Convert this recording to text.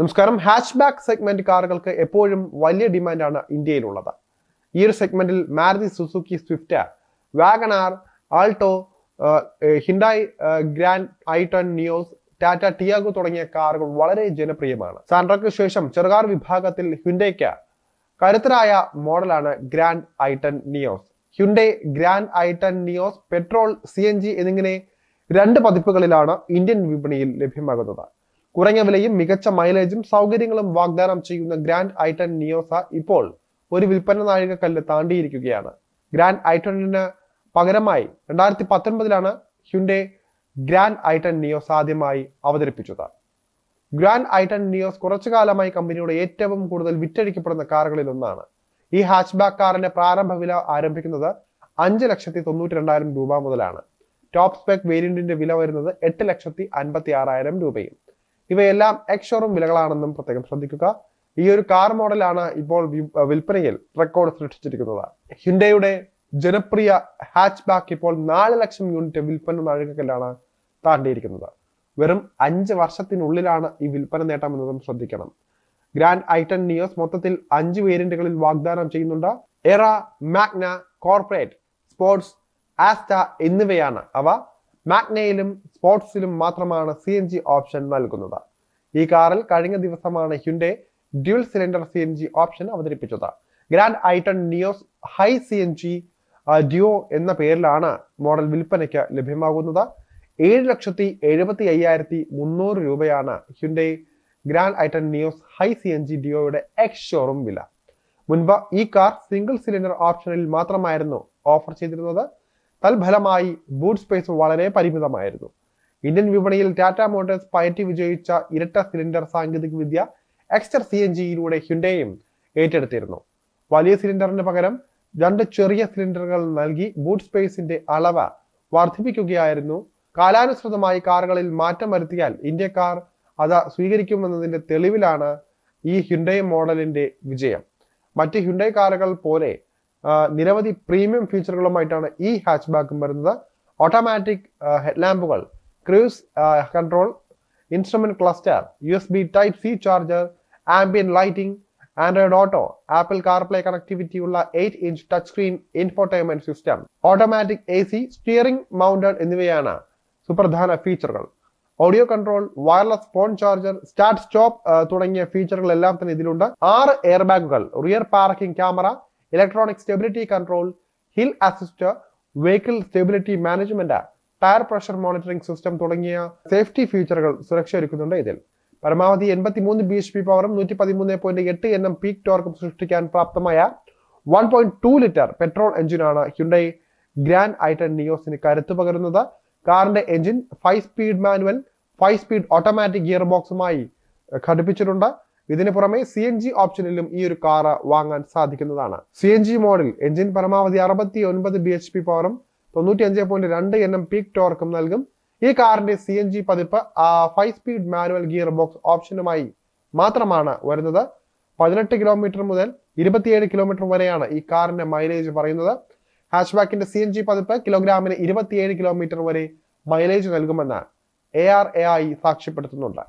നമസ്കാരം. Hatch back segment കാറുകൾക്ക് എപ്പോഴും വലിയ ഡിമാൻഡാണ് ഇന്ത്യയിലുള്ളത്. ഈ ഒരു സെഗ്മെന്റിൽ Maruti Suzuki Swift WagonR Alto Hyundai grand i ten Nios Tata Tiago തുടങ്ങിയ കാറുകൾ വളരെ ജനപ്രിയമാണ്. സാൻഡ്രക്ക് ശേഷം ചെറുകാർ വിഭാഗത്തിൽ ഹ്യുണ്ടയ്ക്ക് കരുത്തരായ മോഡലാണ് grand i ten Nios Hyundai grand i ten Nios petrol C എന്നിങ്ങനെ രണ്ട് പതിപ്പുകളിലാണ് ഇന്ത്യൻ വിപണിയിൽ ലഭ്യമാകുന്നത്. കുറഞ്ഞ വിലയും മികച്ച മൈലേജും സൗകര്യങ്ങളും വാഗ്ദാനം ചെയ്യുന്ന ഗ്രാൻഡ് ഐട്ടൺ നിയോസ ഇപ്പോൾ ഒരു വിൽപ്പന നാഴികക്കല്ല് താണ്ടിയിരിക്കുകയാണ്. ഗ്രാൻഡ് ഐട്ടണിന് പകരമായി രണ്ടായിരത്തി പത്തൊൻപതിലാണ് ഹ്യുണ്ടെ ഗ്രാൻഡ് ഐട്ടൺ നിയോസ് ആദ്യമായി അവതരിപ്പിച്ചത്. ഗ്രാൻഡ് ഐട്ടൺ നിയോസ് കുറച്ചു കാലമായി കമ്പനിയുടെ ഏറ്റവും കൂടുതൽ വിറ്റഴിക്കപ്പെടുന്ന കാറുകളിൽ ഒന്നാണ്. ഈ ഹാച്ച്ബാക്ക് കാറിന്റെ പ്രാരംഭ വില ആരംഭിക്കുന്നത് അഞ്ച് ലക്ഷത്തി തൊണ്ണൂറ്റി രണ്ടായിരം രൂപ മുതലാണ്. ടോപ്പ് സ്പെക് വേരിയന്റിന്റെ വില വരുന്നത് എട്ട് ലക്ഷത്തി അൻപത്തി ആറായിരം രൂപയും. ഇവയെല്ലാം എക്സ് വിലകളാണെന്നും പ്രത്യേകം ശ്രദ്ധിക്കുക. ഈ ഒരു കാർ മോഡലാണ് ഇപ്പോൾ വിൽപ്പനയിൽ റെക്കോർഡ് സൃഷ്ടിച്ചിരിക്കുന്നത്. ഹിൻഡയുടെ ജനപ്രിയ ഹാച്ച് ബാക്ക് ഇപ്പോൾ നാല് ലക്ഷം യൂണിറ്റ് വിൽപ്പന നാഴികക്കല്ലാണ് താണ്ടിയിരിക്കുന്നത്. വെറും അഞ്ച് വർഷത്തിനുള്ളിലാണ് ഈ വിൽപ്പന നേട്ടം എന്നതും ശ്രദ്ധിക്കണം. ഗ്രാൻഡ് ഐട്ടൺ നിയോസ് മൊത്തത്തിൽ അഞ്ച് വേരിയന്റുകളിൽ വാഗ്ദാനം ചെയ്യുന്നുണ്ട്. എറ മാഗ്ന കോർപ്പറേറ്റ് സ്പോർട്സ് ആസ്റ്റ എന്നിവയാണ് അവ. മാഗ്നയിലും സ്പോർട്സിലും മാത്രമാണ് സി എൻ ജി ഓപ്ഷൻ നൽകുന്നത്. ഈ കാറിൽ കഴിഞ്ഞ ദിവസമാണ് Hyundai dual cylinder C N G option അവതരിപ്പിച്ചത്. Grand i ten Nios Hi C N G Duo എന്ന പേരിലാണ് മോഡൽ വിൽപ്പനയ്ക്ക് ലഭ്യമാകുന്നത്. ഏഴ് ലക്ഷത്തി എഴുപത്തി അയ്യായിരത്തി മുന്നൂറ് രൂപയാണ് Hyundai grand i ten Nios Hi C N G ഡിയോയുടെ ex showroom വില. മുൻപ് ഈ കാർ സിംഗിൾ സിലിണ്ടർ ഓപ്ഷനിൽ മാത്രമായിരുന്നു ഓഫർ ചെയ്തിരുന്നത്. തൽഫലമായി ബൂട്ട് സ്പേസ് വളരെ പരിമിതമായിരുന്നു. ഇന്ത്യൻ വിപണിയിൽ ടാറ്റ മോട്ടോഴ്സ് പയറ്റി വിജയിച്ച ഇരട്ട സിലിണ്ടർ സാങ്കേതിക വിദ്യ എക്സ്റ്റർ സി എൻ ജിയിലൂടെ ഹ്യുണ്ടയും ഏറ്റെടുത്തിരുന്നു. വലിയ സിലിണ്ടറിന് പകരം രണ്ട് ചെറിയ സിലിണ്ടറുകൾ നൽകി ബൂട്ട് സ്പേസിന്റെ അളവ് വർദ്ധിപ്പിക്കുകയായിരുന്നു. കാലാനുസൃതമായി കാറുകളിൽ മാറ്റം വരുത്തിയാൽ ഇന്ത്യക്കാർ അത് സ്വീകരിക്കുമെന്നതിന്റെ തെളിവിലാണ് ഈ ഹ്യുണ്ടൈ മോഡലിന്റെ വിജയം. മറ്റ് ഹ്യുണ്ടൈ കാറുകൾ പോലെ നിരവധി പ്രീമിയം ഫീച്ചറുകളുമായിട്ടാണ് ഈ ഹാച്ച് ബാക്കും വരുന്നത് automatic ഹെഡ്ലാമ്പുകൾ cruise control instrument cluster U S B type C charger ambient lighting Android Auto Apple CarPlay connectivity ഉള്ള eight inch touch screen infotainment system automatic A C steering mounted എന്നിവയാണ് സുപ്രധാന ഫീച്ചറുകൾ audio control wireless phone charger start stop തുടങ്ങിയ ഫീച്ചറുകളെല്ലാം തന്നെ ഇതിലുണ്ട്. ആറ് air ബാഗുകൾ rear parking camera electronic stability control hill assist vehicle stability management tyre pressure monitoring system തുടങ്ങിയ സേഫ്റ്റി ഫീച്ചറുകൾ സുരക്ഷ ഒരുക്കുന്നുണ്ട് ഇതിൽ. പരമാവധി എൺപത്തി മൂന്ന് ബി എച്ച് പി പവറും നൂറ്റി പതിമൂന്ന് പോയിന്റ് എട്ട് എൻ എം പീക്ക് ടോർക്കും സൃഷ്ടിക്കാൻ പ്രാപ്തമായ one point two litre petrol എഞ്ചിനാണ് ഹ്യുണ്ടൈ ഗ്രാൻഡ് ഐറ്റൻ നിയോസിന് കരുത്തു പകരുന്നത്. കാറിന്റെ engine five speed manual five speed automatic gear ബോക്സുമായി ഘടിപ്പിച്ചിട്ടുണ്ട്. ഇതിന് പുറമെ സി എൻ ജി ഓപ്ഷനിലും ഈ ഒരു കാർ വാങ്ങാൻ സാധിക്കുന്നതാണ്. C N G model engine പരമാവധി അറുപത്തി ഒൻപത് ബി എച്ച് പി പവറും തൊണ്ണൂറ്റി അഞ്ച് പോയിന്റ് രണ്ട് എൻ എം പീക്ക് ടോർക്കും നൽകും. ഈ കാറിന്റെ സി എൻ ജി പതിപ്പ് five speed manual gear box ഓപ്ഷനുമായി മാത്രമാണ് വരുന്നത്. പതിനെട്ട് കിലോമീറ്റർ മുതൽ ഇരുപത്തിയേഴ് കിലോമീറ്റർ വരെയാണ് ഈ കാറിന്റെ മൈലേജ് പറയുന്നത്. ഹാച്ച്ബാക്കിന്റെ സി എൻ ജി പതിപ്പ് കിലോഗ്രാമിന് ഇരുപത്തിയേഴ് കിലോമീറ്റർ വരെ മൈലേജ് നൽകുമെന്ന് എ ആർ എ ആയി സാക്ഷ്യപ്പെടുത്തുന്നുണ്ട്.